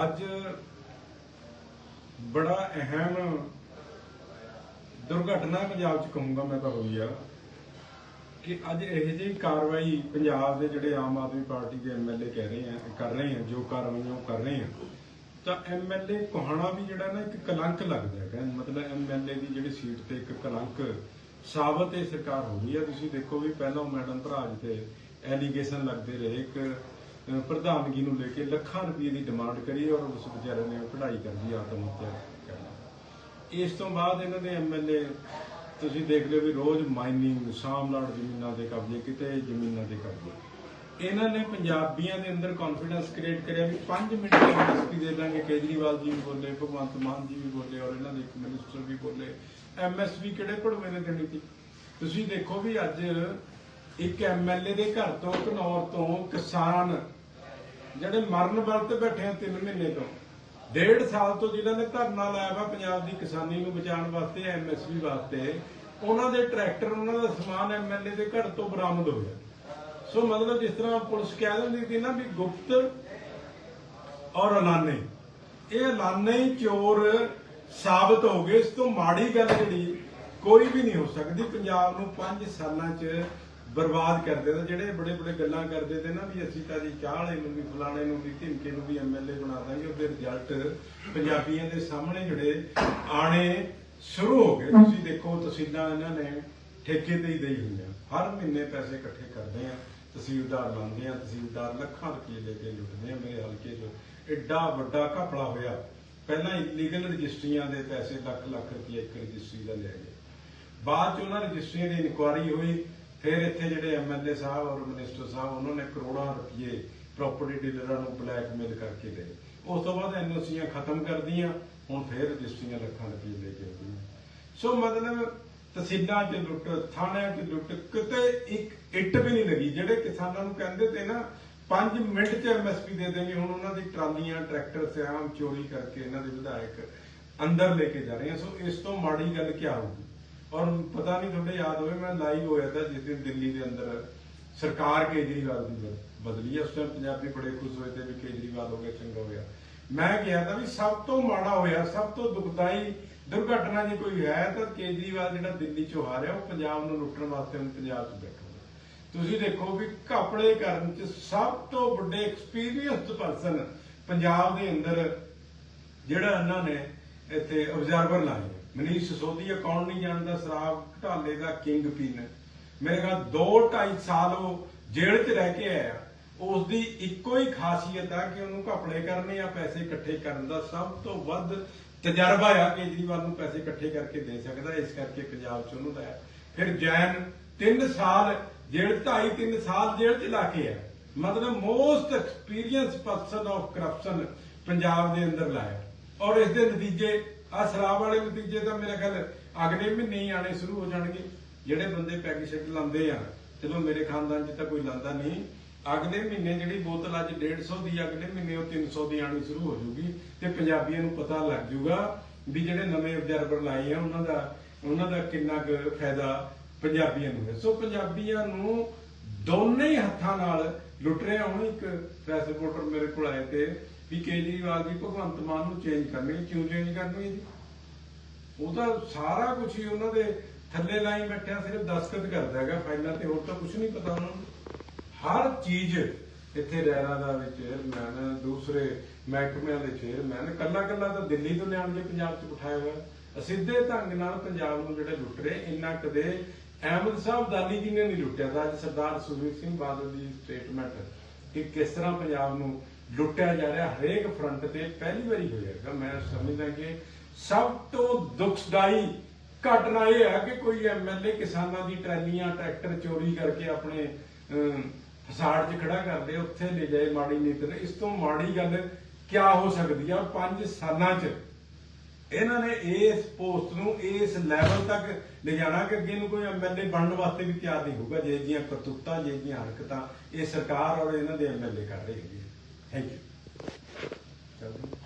ਅੱਜ ਬੜਾ ਅਹਿਮ ਦੁਰਘਟਨਾ ਪੰਜਾਬ 'ਚ ਕਹੂੰਗਾ ਮੈਂ ਤਾਂ ਹੋਈ ਆ ਕਿ ਅੱਜ ਇਹੋ ਜਿਹੀ ਕਾਰਵਾਈ ਪੰਜਾਬ ਦੇ ਜਿਹੜੇ ਆਮ ਆਦਮੀ ਪਾਰਟੀ ਦੇ ਐਮਐਲਏ ਕਹਿ ਰਹੇ ਆ, ਕਰ ਰਹੇ ਆ, ਜੋ ਕਾਰਵਾਈਆਂ ਉਹ ਕਰ ਰਹੇ ਆ, ਤਾਂ ਐਮਐਲਏ ਕੋਹਣਾ ਵੀ ਜਿਹੜਾ ਨਾ ਇੱਕ ਕਲੰਕ ਲੱਗਦਾ ਹੈ ਮਤਲਬ ਐਮਐਲਏ ਦੀ ਜਿਹੜੀ ਸੀਟ ਤੇ ਇੱਕ ਕਲੰਕ ਸਾਬਤ ਇਹ ਸਰਕਾਰ ਹੋ ਗਈ ਆ। ਤੁਸੀਂ ਦੇਖੋ ਵੀ ਪਹਿਲਾਂ ਮੈਡਮ ਭਰਾਜ ਤੇ ਐਲੀਗੇਸ਼ਨ ਲੱਗਦੇ ਰਹੇ, ਇੱਕ ਪ੍ਰਧਾਨਗੀ ਨੂੰ ਲੈ ਕੇ ਲੱਖਾਂ ਰੁਪਏ ਦੀ ਡਿਮਾਂਡ ਕਰੀ ਔਰ ਉਸ ਵਿਚਾਰੇ ਨੇ ਕਢਾਈ ਕਰਦੀ ਆਤਮ ਹੱਤਿਆ ਕਰਨਾ ਇਸ ਤੋਂ ਬਾਅਦ ਇਹਨਾਂ ਦੇ ਐਮਐਲਏ ਤੁਸੀਂ ਦੇਖ ਲਿਓ ਵੀ ਰੋਜ਼ ਮਾਈਨਿੰਗ ਸ਼ਾਮਲਾਟ ਜ਼ਮੀਨਾਂ ਦੇ ਕਬਜ਼ੇ, ਕਿਤੇ ਜ਼ਮੀਨਾਂ ਦੇ ਕਬਜ਼ੇ। ਇਹਨਾਂ ਨੇ ਪੰਜਾਬੀਆਂ ਦੇ ਅੰਦਰ ਕੌਨਫੀਡੈਂਸ ਕ੍ਰੀਏਟ ਕਰਿਆ ਵੀ 5 ਮਿੰਟ ਦੀ ਐਮਐਸਪੀ ਦੇ ਦਾਂਗੇ ਕੇਜਰੀਵਾਲ ਜੀ ਵੀ ਬੋਲੇ, ਭਗਵੰਤ ਮਾਨ ਜੀ ਵੀ ਬੋਲੇ ਔਰ ਇਹਨਾਂ ਦੇ ਇੱਕ ਮਿਨਿਸਟਰ ਵੀ ਬੋਲੇ। ਐਮਐਸਪੀ ਕਿਹੜੇ ਭੜਵੇਂ ਨੇ ਦੇਣੀ ਸੀ? ਤੁਸੀਂ ਦੇਖੋ ਵੀ ਅੱਜ ਇੱਕ ਐਮਐਲਏ ਦੇ ਘਰ ਤੋਂ ਘਨੌਰ ਤੋਂ ਕਿਸਾਨ ਜਿਹੜੇ ਮਰਨ ਵਰਤ ਬੈਠੇ ਆ 3 ਮਹੀਨੇ ਤੋਂ। ਡੇਢ ਸਾਲ ਤੋਂ ਜਿਨ੍ਹਾਂ ਨੇ ਧਰਨਾ ਲਾਇਆ ਵਾ ਪੰਜਾਬ ਦੀ ਕਿਸਾਨੀ ਨੂੰ ਬਚਾਉਣ ਵਾਸਤੇ ਐਮਐਸਪੀ ਵਾਸਤੇ, ਉਹਨਾਂ ਦੇ ਟਰੈਕਟਰ, ਉਹਨਾਂ ਦਾ ਸਮਾਨ ਐਮਐਲਏ ਦੇ ਘਰ ਤੋਂ ਬਰਾਮਦ ਹੋਇਆ ਸੋ ਮਤਲਬ ਜਿਸ ਤਰ੍ਹਾਂ ਪੁਲਿਸ ਕਹਿ ਦਿੰਦੀ ਸੀ ਨਾ ਵੀ ਗੁਪਤ ਔਰ ਐਲਾਨੇ। ਇਹ ਐਲਾਨੇ ਚੋਰ ਸਾਬਤ ਹੋ ਗਏ। ਇਸ ਤੋਂ ਮਾੜੀ ਗੱਲ ਜਿਹੜੀ ਕੋਈ ਵੀ ਨਹੀਂ ਹੋ ਸਕਦੀ। ਪੰਜਾਬ ਨੂੰ 5 ਸਾਲਾਂ 'ਚ ਬਰਬਾਦ ਕਰ ਦੇਣਾ ਜਿਹੜੇ ਬੜੇ ਬੜੇ ਗੱਲਾਂ ਕਰਦੇ ਤੇ ਨਾ ਵੀ ਅਸੀਂ ਤਾਂ ਜੀ ਚਾਹ ਵਾਲੇ ਨੂੰ ਵੀ, ਫਲਾਣੇ ਨੂੰ ਵੀ ਧਿਮਕੇ ਨੂੰ ਵੀ ਐਮਐਲਏ ਬਣਾ ਦਾਂਗੇ, ਉਹਦੇ ਰਿਜ਼ਲਟ ਪੰਜਾਬੀਆਂ ਦੇ ਸਾਹਮਣੇ ਜਿਹੜੇ ਆਣੇ ਸ਼ੁਰੂ ਹੋ ਗਏ। ਤੁਸੀਂ ਦੇਖੋ ਤਹਿਸੀਲਾਂ ਇਹਨਾਂ ਨੇ ਠੇਕੇ ਤੇ ਹੀ ਦੇਈ ਹੋਈਆਂ। ਹਰ ਮਹੀਨੇ ਪੈਸੇ ਇਕੱਠੇ ਕਰਦੇ ਆ ਤਹਿਸੀਲਦਾਰ ਲਾਉਂਦੇ ਆ ਤਹਿਸੀਲਦਾਰ ਲੱਖਾਂ ਰੁਪਏ ਲੈ ਕੇ ਲੁੱਟਦੇ ਆ ਮੇਰੇ ਹਲਕੇ 'ਚ। ਐਡਾ ਵੱਡਾ ਘਪਲਾ ਹੋਇਆ। ਪਹਿਲਾਂ ਇਲੀਗਲ ਰਜਿਸਟਰੀਆਂ ਦੇ ਪੈਸੇ ਲੱਖ ਲੱਖ ਰੁਪਏ ਇੱਕ ਰਜਿਸਟਰੀ ਦਾ ਲਿਆ ਗਿਆ ਬਾਅਦ 'ਚ ਉਹਨਾਂ ਰਜਿਸਟਰੀਆਂ ਦੀ ਇਨਕੁਆਰੀ ਹੋਈ। ਫਿਰ ਇੱਥੇ ਜਿਹੜੇ ਐਮਐਲਏ ਸਾਹਿਬ ਔਰ ਮਿਨਿਸਟਰ ਸਾਹਿਬ, ਉਹਨਾਂ ਨੇ ਕਰੋੜਾਂ ਰੁਪਏ ਪ੍ਰਾਪਰਟੀ ਡੀਲਰਾਂ ਨੂੰ ਬਲੈਕਮੇਲ ਕਰਕੇ ਦੇ ਉਸ ਤੋਂ ਬਾਅਦ ਐਨਓਸੀਆਂ ਖਤਮ ਕਰਦੀਆਂ, ਹੁਣ ਫਿਰ ਰਜਿਸਟਰੀਆਂ ਲੱਖਾਂ ਰੁਪਏ ਲੈ ਕੇ ਆਉਂਦੀਆਂ। ਸੋ ਮਤਲਬ ਤਹਿਸੀਲਾਂ 'ਚ ਲੁੱਟ, ਥਾਣਿਆਂ 'ਚ ਲੁੱਟ, ਕਿਤੇ ਇੱਕ ਇੱਟ ਵੀ ਨਹੀਂ ਲੱਗੀ। ਜਿਹੜੇ ਕਿਸਾਨਾਂ ਨੂੰ ਕਹਿੰਦੇ ਤੇ ਨਾ 5 ਮਿੰਟ 'ਚ ਐਮਐਸਪੀ ਦੇ ਦੇਣਗੇ, ਹੁਣ ਉਹਨਾਂ ਦੀ ਟਰਾਲੀਆਂ, ਟਰੈਕਟਰ, ਸਿਆਮ, ਚੋਰੀ ਕਰਕੇ ਇਹਨਾਂ ਦੇ ਵਿਧਾਇਕ ਅੰਦਰ ਲੈ ਕੇ ਜਾ ਰਹੇ ਆ। ਸੋ ਇਸ ਤੋਂ ਮਾੜੀ ਗੱਲ ਕੀ ਹੋਊਗੀ? ਔਰ ਪਤਾ ਨਹੀਂ ਤੁਹਾਡੇ ਯਾਦ ਹੋਵੇ, ਮੈਂ ਲਾਈਵ ਹੋਇਆ ਤਾਂ ਜਿਸ ਦਿਨ ਦਿੱਲੀ ਦੇ ਅੰਦਰ ਸਰਕਾਰ ਕੇਜਰੀਵਾਲ ਦੀ ਬਦਲੀ ਉਸ ਟਾਈਮ ਪੰਜਾਬੀ ਬੜੇ ਖੁਸ਼ ਹੋਏ ਤੇ ਵੀ ਕੇਜਰੀਵਾਲ ਹੋ ਗਿਆ, ਚੰਗਾ ਹੋਇਆ ਮੈਂ ਕਿਹਾ ਤਾਂ ਵੀ ਸਭ ਤੋਂ ਮਾੜਾ ਹੋਇਆ, ਸਭ ਤੋਂ ਦੁਖਦਾਈ ਦੁਰਘਟਨਾ ਜੇ ਕੋਈ ਹੈ ਤਾਂ ਕੇਜਰੀਵਾਲ ਜਿਹੜਾ ਦਿੱਲੀ ਚੋਂ ਹਾਰਿਆ, ਉਹ ਪੰਜਾਬ ਨੂੰ ਲੁੱਟਣ ਵਾਸਤੇ ਹੁਣ ਪੰਜਾਬ 'ਚ ਬੈਠਾ ਤੁਸੀਂ ਦੇਖੋ ਵੀ ਘਪਲੇ ਕਰਨ 'ਚ ਸਭ ਤੋਂ ਵੱਡੇ ਐਕਸਪੀਰੀਅੰਸਡ ਪਰਸਨ ਪੰਜਾਬ ਦੇ ਅੰਦਰ ਜਿਹੜਾ ਇਹਨਾਂ ਨੇ ਇੱਥੇ ਆਬਜ਼ਰਵਰ ਲਾਏ। ਮਨੀਸ਼ ਸਿਸੋਦੀਆ ਕੌਣ ਨਹੀਂ ਜਾਣਦਾ, ਸ਼ਰਾਬ ਘਟਾਲੇ ਦਾ ਕਿੰਗ ਪਿਨ। ਮੇਰੇ ਖਿਆਲ 2.5 ਸਾਲ ਉਹ ਜੇਲ੍ਹ 'ਚ ਰਹਿ ਕੇ ਆਇਆ। ਉਸ ਦੀ ਇੱਕੋ ਹੀ ਖਾਸੀਅਤ ਆ ਕਿ ਉਹਨੂੰ ਘਪਲੇ ਕਰਨੇ ਆ, ਪੈਸੇ ਇਕੱਠੇ ਕਰਨ ਦਾ ਸਭ ਤੋਂ ਵੱਧ ਤਜਰਬਾ ਆ ਕੇਜਰੀਵਾਲ ਨੂੰ ਪੈਸੇ ਇਕੱਠੇ ਕਰਕੇ ਦੇ ਸਕਦਾ, ਇਸ ਕਰਕੇ ਪੰਜਾਬ 'ਚ ਉਹਨੂੰ ਲਾਇਆ। ਫਿਰ ਜੈਨ 3 ਸਾਲ ਜੇਲ੍ਹ 2.5 3 ਸਾਲ ਜੇਲ੍ਹ 'ਚ ਲਾ ਕੇ ਆ ਮਤਲਬ most experience person of corruption Punjab ਦੇ ਅੰਦਰ ਲਾਇਆ। ਔਰ ਇਸ ਦੇ ਨਤੀਜੇ ਆ ਸ਼ਰਾਬ ਵਾਲੇ ਨਤੀਜੇ ਤਾਂ ਮੇਰੇ ਖਿਆਲ ਅਗਲੇ ਮਹੀਨੇ ਹੀ ਆਣੇ ਸ਼ੁਰੂ ਹੋ ਜਾਣਗੇ। ਜਿਹੜੇ ਬੰਦੇ ਪੈਗ ਸ਼ੈਗ ਲਾਉਂਦੇ ਆ, ਚਲੋ ਮੇਰੇ ਖਾਨਦਾਨ 'ਚ ਤਾਂ ਕੋਈ ਲਾਂਦਾ ਨਹੀਂ। ਅਗਲੇ ਮਹੀਨੇ ਜਿਹੜੀ ਬੋਤਲ ਅੱਜ 150 ਦੀ ਅਗਲੇ ਮਹੀਨੇ ਉਹ 300 ਦੀ ਆਣੀ ਸ਼ੁਰੂ ਹੋ ਜੂਗੀ ਤੇ ਪੰਜਾਬੀਆਂ ਨੂੰ ਪਤਾ ਲੱਗ ਜੂਗਾ ਵੀ ਜਿਹੜੇ ਨਵੇਂ ਅਬਜ਼ਰਵਰ ਲਾਏ ਆ, ਉਹਨਾਂ ਦਾ ਉਹਨਾਂ ਦਾ ਕਿੰਨਾ ਕੁ ਫਾਇਦਾ ਪੰਜਾਬੀਆਂ ਨੂੰ ਹੈ। ਸੋ ਪੰਜਾਬੀਆਂ ਨੂੰ ਦੋਨੇ ਹੀ ਹੱਥਾਂ ਨਾਲ ਲੁੱਟ ਰਹੇ ਹੁਣ ਇੱਕ ਪ੍ਰੈਸ ਰਿਪੋਰਟਰ ਮੇਰੇ ਕੋਲ ਆਏ ਤੇ ਵੀ ਕੇਜਰੀਵਾਲ ਜੀ ਭਗਵੰਤ ਮਾਨ ਨੂੰ ਚੇਂਜ ਕਰਨਗੇ ਕਿਉਂ ਚੇਂਜ ਕਰਨਗੇ ਜੀ? ਉਹ ਤਾਂ ਸਾਰਾ ਕੁਝ ਹੀ ਉਹਨਾਂ ਦੇ ਥੱਲੇ ਲਾਈ ਬੈਠਿਆ, ਸਿਰਫ ਦਸਤਖਤ ਕਰਦਾ ਹੈਗਾ ਫਾਈਲਾਂ ਤੇ, ਹੋਰ ਤਾਂ ਕੁਝ ਨਹੀਂ ਪਤਾ ਉਹਨਾਂ ਨੂੰ। ਹਰ ਚੀਜ਼ ਇੱਥੇ ਰੈਨਾ ਦਾ ਵਿੱਚ ਚੇਅਰਮੈਨ ਦੂਸਰੇ ਮਹਿਕਮਿਆਂ ਦੇ ਚੇਅਰਮੈਨ ਕੱਲਾ ਕੱਲਾ ਤਾਂ ਦਿੱਲੀ ਤੋਂ ਲਿਆਣ ਕੇ ਪੰਜਾਬ 'ਚ ਬਿਠਾਇਆ ਹੋਇਆ। ਅਸਿੱਧੇ ਢੰਗ ਨਾਲ ਪੰਜਾਬ ਨੂੰ ਜਿਹੜੇ ਲੁੱਟ ਰਹੇ, ਇੰਨਾ ਕਦੇ ਅਹਿਮਦ ਸਾਹਿਬ ਦਾਨੀ ਜੀ ਨੇ ਨਹੀਂ ਲੁੱਟਿਆ ਤਾਂ ਅੱਜ ਸਰਦਾਰ ਸੁਖਬੀਰ ਸਿੰਘ ਬਾਦਲ ਦੀ ਸਟੇਟਮੈਂਟ ਕਿ ਕਿਸ ਤਰ੍ਹਾਂ ਪੰਜਾਬ ਨੂੰ ਲੁੱਟਿਆ ਜਾ ਰਿਹਾ ਹਰੇਕ ਫਰੰਟ ਤੇ ਪਹਿਲੀ ਵਾਰੀ ਹੋਇਆਗਾ ਮੈਂ ਸਮਝਦਾ ਕਿ ਸਭ ਤੋਂ ਦੁਖਦਾਈ ਘਟਨਾ ਇਹ ਹੈ ਕਿ ਕੋਈ ਐਮਐਲਏ ਕਿਸਾਨਾਂ ਦੀ ਟਰਾਲੀਆਂ ਟਰੈਕਟਰ ਚੋਰੀ ਕਰਕੇ ਆਪਣੇ ਅਮ, ਫਸਾੜ 'ਚ ਖੜਾ ਕਰਦੇ ਉੱਥੇ ਲੈ ਜਾਏ ਮਾੜੀ ਨੀਤ ਇਸ ਤੋਂ ਮਾੜੀ ਗੱਲ ਕਿਆ ਹੋ ਸਕਦੀ ਆ? 5 ਸਾਲਾਂ 'ਚ ਇਹਨਾਂ ਨੇ ਇਸ ਪੋਸਟ ਨੂੰ ਇਸ ਲੈਵਲ ਤੱਕ ਲਿਜਾਣਾ ਕਿ ਅੱਗੇ ਨੂੰ ਕੋਈ ਐਮਐਲਏ ਬਣਨ ਵਾਸਤੇ ਵੀ ਤਿਆਰ ਨਹੀਂ ਹੋਊਗਾ ਜੇ ਜੀਆਂ ਕਰਤੂਤਾਂ ਜੇ ਜੀਆਂ ਹਰਕਤਾਂ ਇਹ ਸਰਕਾਰ ਔਰ ਇਹਨਾਂ ਦੇ ਐਮਐਲਏ ਕਰ ਰਹੇ ਹੈਗੇ ਥੈਂਕ ਯੂ